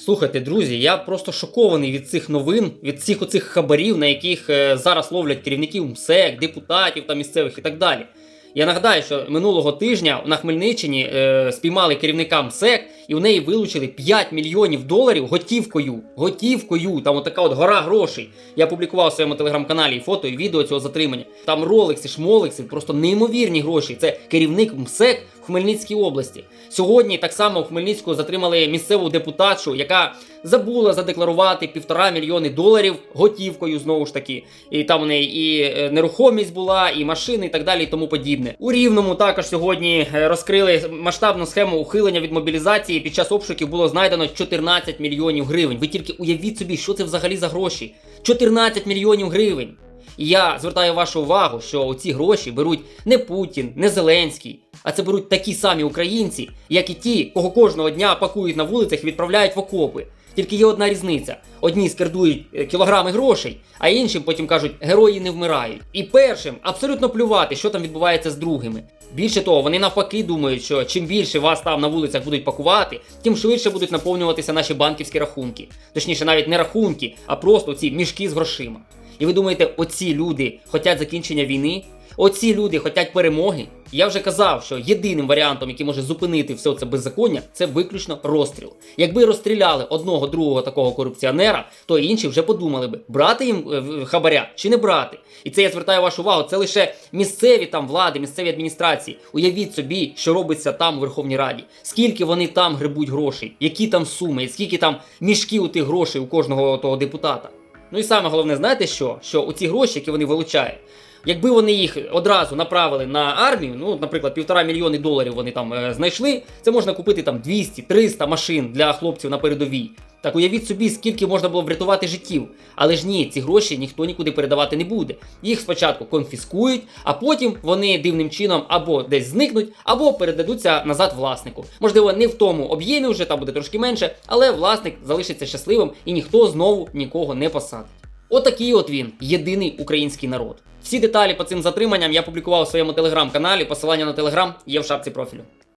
Слухайте, друзі, я просто шокований від цих новин, від цих оцих хабарів, на яких е, зараз ловлять керівників МСЕК, депутатів та місцевих і так далі. Я нагадаю, що минулого тижня на Хмельниччині е, спіймали керівника МСЕК і у неї вилучили 5 мільйонів доларів готівкою. Готівкою, там отака от гора грошей. Я публікував у своєму телеграм-каналі фото, і відео цього затримання. Там ролекси, шмолекси, просто неймовірні гроші. Це керівник МСЕК в Хмельницькій області. Сьогодні так само в Хмельницьку затримали місцеву депутатшу, яка забула задекларувати півтора мільйони доларів готівкою знову ж таки. І там у неї і е, нерухомість була, і машини, і так далі, і тому подібне. У Рівному також сьогодні е, розкрили масштабну схему ухилення від мобілізації. Під час обшуків було знайдено 14 мільйонів гривень. Ви тільки уявіть собі, що це взагалі за гроші? 14 мільйонів гривень. І я звертаю вашу увагу, що ці гроші беруть не Путін, не Зеленський, а це беруть такі самі українці, як і ті, кого кожного дня пакують на вулицях і відправляють в окопи. Тільки є одна різниця: одні скердують е, кілограми грошей, а іншим потім кажуть, герої не вмирають. І першим абсолютно плювати, що там відбувається з другими. Більше того, вони навпаки думають, що чим більше вас там на вулицях будуть пакувати, тим швидше будуть наповнюватися наші банківські рахунки. Точніше, навіть не рахунки, а просто ці мішки з грошима. І ви думаєте, оці люди хочуть закінчення війни? Оці люди хочуть перемоги. Я вже казав, що єдиним варіантом, який може зупинити все це беззаконня, це виключно розстріл. Якби розстріляли одного другого такого корупціонера, то інші вже подумали би, брати їм е, хабаря чи не брати. І це я звертаю вашу увагу. Це лише місцеві там влади, місцеві адміністрації. Уявіть собі, що робиться там у Верховній Раді. Скільки вони там грибуть грошей, які там суми, і скільки там мішків у тих грошей у кожного того депутата. Ну і саме головне, знаєте що? Що у ці гроші, які вони вилучають, якби вони їх одразу направили на армію, ну, наприклад, півтора мільйони доларів вони там е, знайшли, це можна купити там 200-300 машин для хлопців на передовій. Так уявіть собі, скільки можна було врятувати життів. Але ж ні, ці гроші ніхто нікуди передавати не буде. Їх спочатку конфіскують, а потім вони дивним чином або десь зникнуть, або передадуться назад власнику. Можливо, не в тому об'ємі вже там буде трошки менше, але власник залишиться щасливим і ніхто знову нікого не посадить. Отакий от він, єдиний український народ. Всі деталі по цим затриманням я публікував у своєму телеграм-каналі. Посилання на телеграм є в шапці профілю.